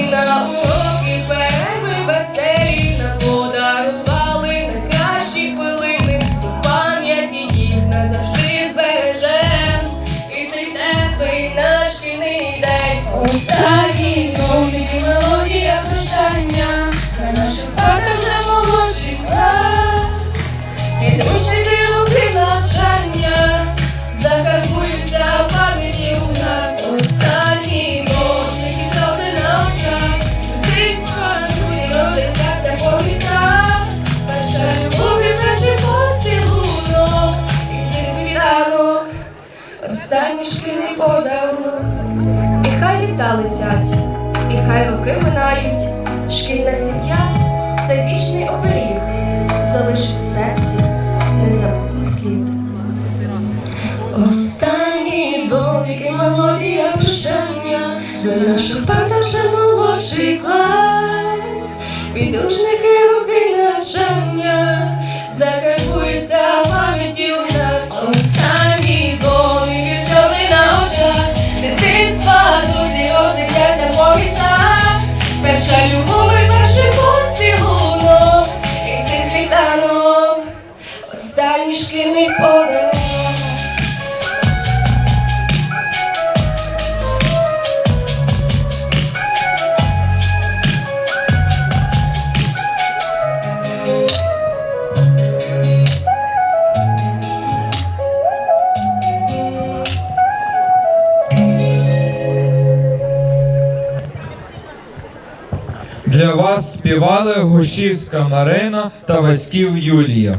на уроки, перерви веселі, нам подарували найкращі хвилини, у пам'яті їх назавжди збережем. І цей теплий наш шкільний день, останній шкільний подарунок. І хай літа летять, і хай роки минають, шкільна сім'я це вічний оберіг, залишить в серці незабутній слід. Останні дзвоники, мелодія прощання, на наших партах вже молодший клас, підручники руки перша любов і перший поцілунок, і цей світанок, останній шкільний подарунок. Для вас співали Гушівська Марина та Васьків Юлія.